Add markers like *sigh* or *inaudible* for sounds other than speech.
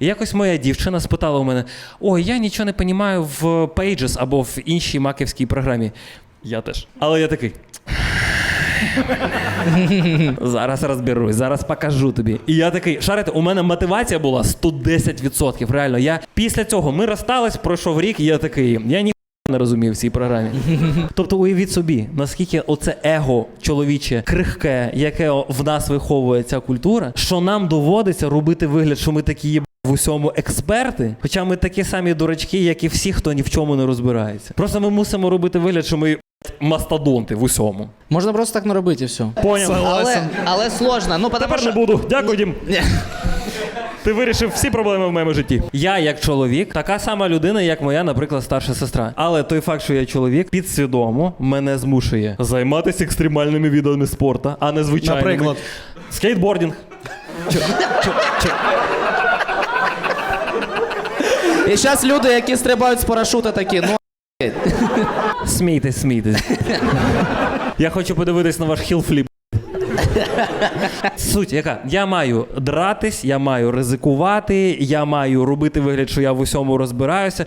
І якось моя дівчина спитала у мене: ой, я нічого не розумію в Pages або в іншій маківській програмі. Я теж. Але я такий. Зараз розберусь, зараз покажу тобі. І я такий, шарите, у мене мотивація була 110%. Реально, я після цього ми розстались, пройшов рік, і я такий, я ні не розумів в цій програмі. тобто, уявіть собі, наскільки оце его чоловіче крихке, яке в нас виховує ця культура, що нам доводиться робити вигляд, що ми такі є в усьому експерти, хоча ми такі самі дурачки, як і всі, хто ні в чому не розбирається. Просто ми мусимо робити вигляд, що ми мастодонти в усьому. Можна просто так не робити і все. Поняв. Але, але сложно. Ну, потому Тепер що... не буду. Дякую, Дім. Ти вирішив всі проблеми в моєму житті. Я, як чоловік, така сама людина, як моя, наприклад, старша сестра. Але той факт, що я чоловік, підсвідомо мене змушує займатися екстремальними видами спорту, а не звичайними. Наприклад? Скейтбордінг. Чо- чо- чо- І зараз люди, які стрибають з парашута, такі, ну *laughs* Смійтесь, смійтесь. *laughs* Я хочу подивитись на ваш хілфліп. Суть яка? Я маю дратись, я маю ризикувати, я маю робити вигляд, що я в усьому розбираюся.